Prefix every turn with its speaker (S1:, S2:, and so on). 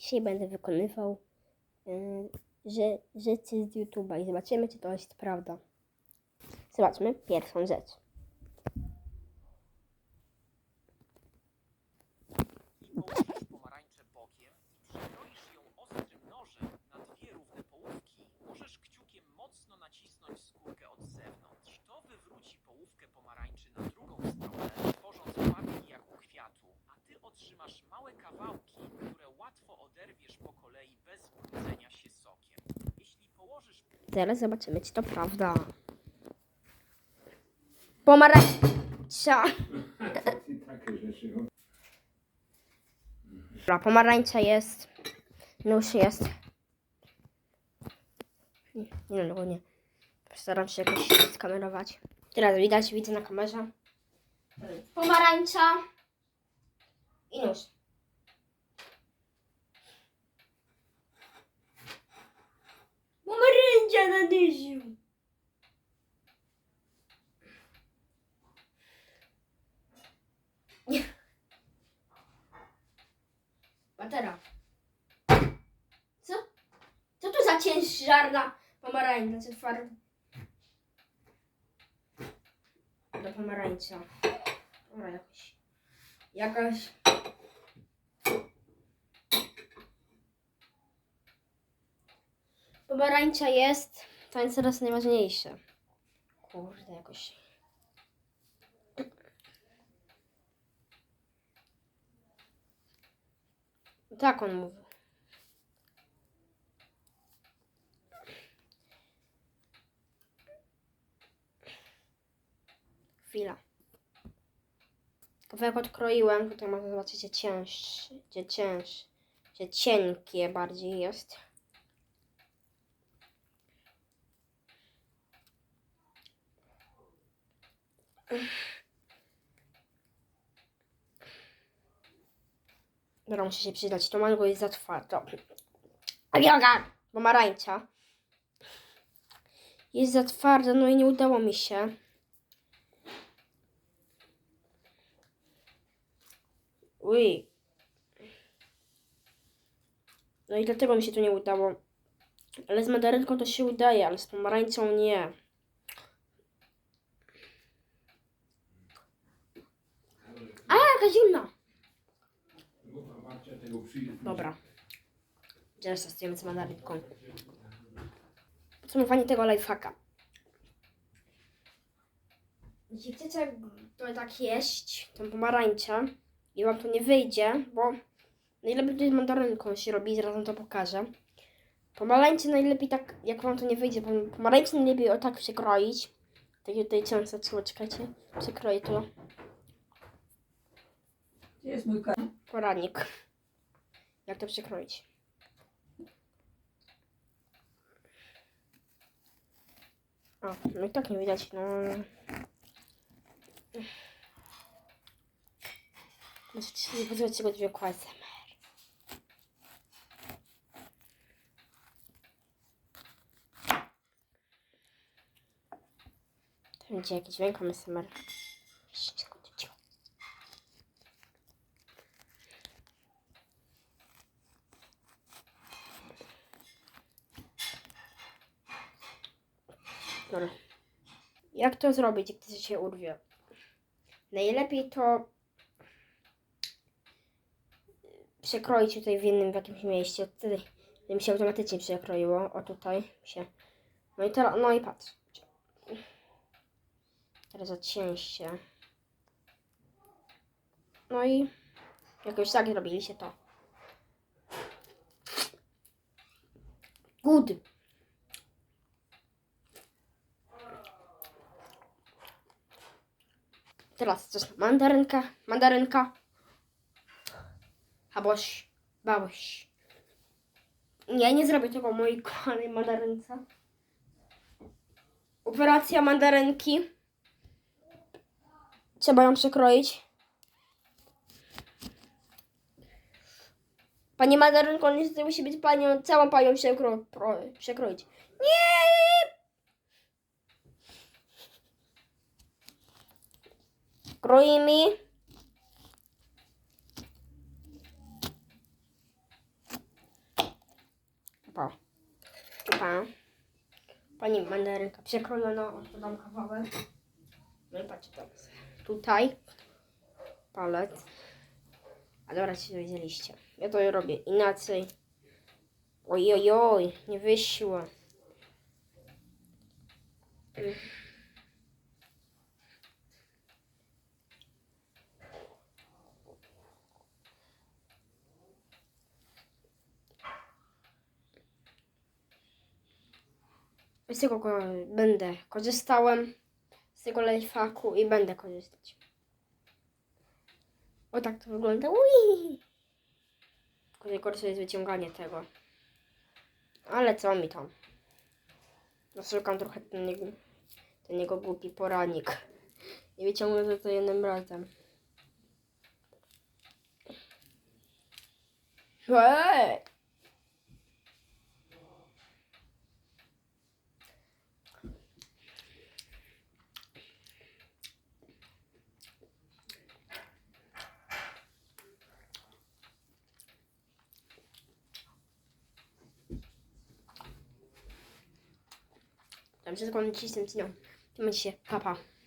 S1: Dzisiaj będę wykonywał że, rzeczy z YouTube'a i zobaczymy, czy to jest prawda. Zobaczmy pierwszą rzecz. Zaraz zobaczymy, czy to prawda. Pomarańcza. Dobra, pomarańcza jest. Nóż jest. Nie, no nie. Postaram się jakoś skamerować. Teraz widać, widzę na kamerze. Pomarańcza. I nóż. Dyżu. Batera. Co? Co to za ciężarna pomarańcza? Czy twarda? Do pomarańcza. Dobra, jakoś. Jakaś. Pomarańcza jest. To jest teraz najważniejsze. Kurde, jakoś. Tak on mówił. Chwila. Kawałek odkroiłem, tutaj można zobaczyć, gdzie cięższy, gdzie cięższy, gdzie cienkie bardziej jest. Dobra, muszę się przyznać, to mango jest za twardo. Yoga! Pomarańcza. Jest za twarda, no i nie udało mi się. Uj. No i dlatego mi się to nie udało. Ale z mandarynką to się udaje, ale z pomarańczą nie. A, jaka zimna! Dobra. Teraz testujemy z mandarynką. Podsumowanie tego lifehacka. Jeśli chcecie to tak jeść, tą pomarańczę i wam to nie wyjdzie, bo najlepiej to z mandarynką się robi, zaraz wam to pokażę. Pomarańcze najlepiej tak, jak wam to nie wyjdzie, pom- pomarańcze najlepiej o tak przekroić. Takie tutaj co, czekajcie, przekroję to.
S2: Gdzie jest mój kar?
S1: Jak to przekroić? O, no i tak nie widać, no. Możecie nie pozwolić tego dźwięku ASMR. To będzie jakiś dźwięk ASMR. Dobra. Jak to zrobić, gdy się urwie? Najlepiej to przekroić tutaj w jednym w jakimś miejscu. Wtedy mi się automatycznie przekroiło. O tutaj się. No i teraz, no i patrz. Teraz odcięście. No i jak już tak zrobiliście to. Good. Teraz coś na mandarynkę. Mandarynka. Haboś. Baboś. Nie, nie zrobię tego mojej kochanej mandarynce. Operacja mandarynki. Trzeba ją przekroić. Pani mandarynko, niestety musi być panią, całą panią przekro, przekroić. Nie! Kroi mi. Pa. Pa. Pani mandarynka przekrojona, odpadam kawałek. No i patrzcie teraz. Tutaj palec. A dobra, się dowiedzieliście. Ja to robię inaczej. Oj, oj, oj, nie wyszło. Z tego będę korzystałem. Z tego lifehacku i będę korzystać. O tak to wygląda. Ui! Tylko najgorsze jest wyciąganie tego. Ale co mi tam? Zaszukam trochę ten ten jego głupi poranik. I wyciągnę to, to jednym razem. Eee! Tam wszystko nacisnąć, no. Trzymajcie się, papa. Pa.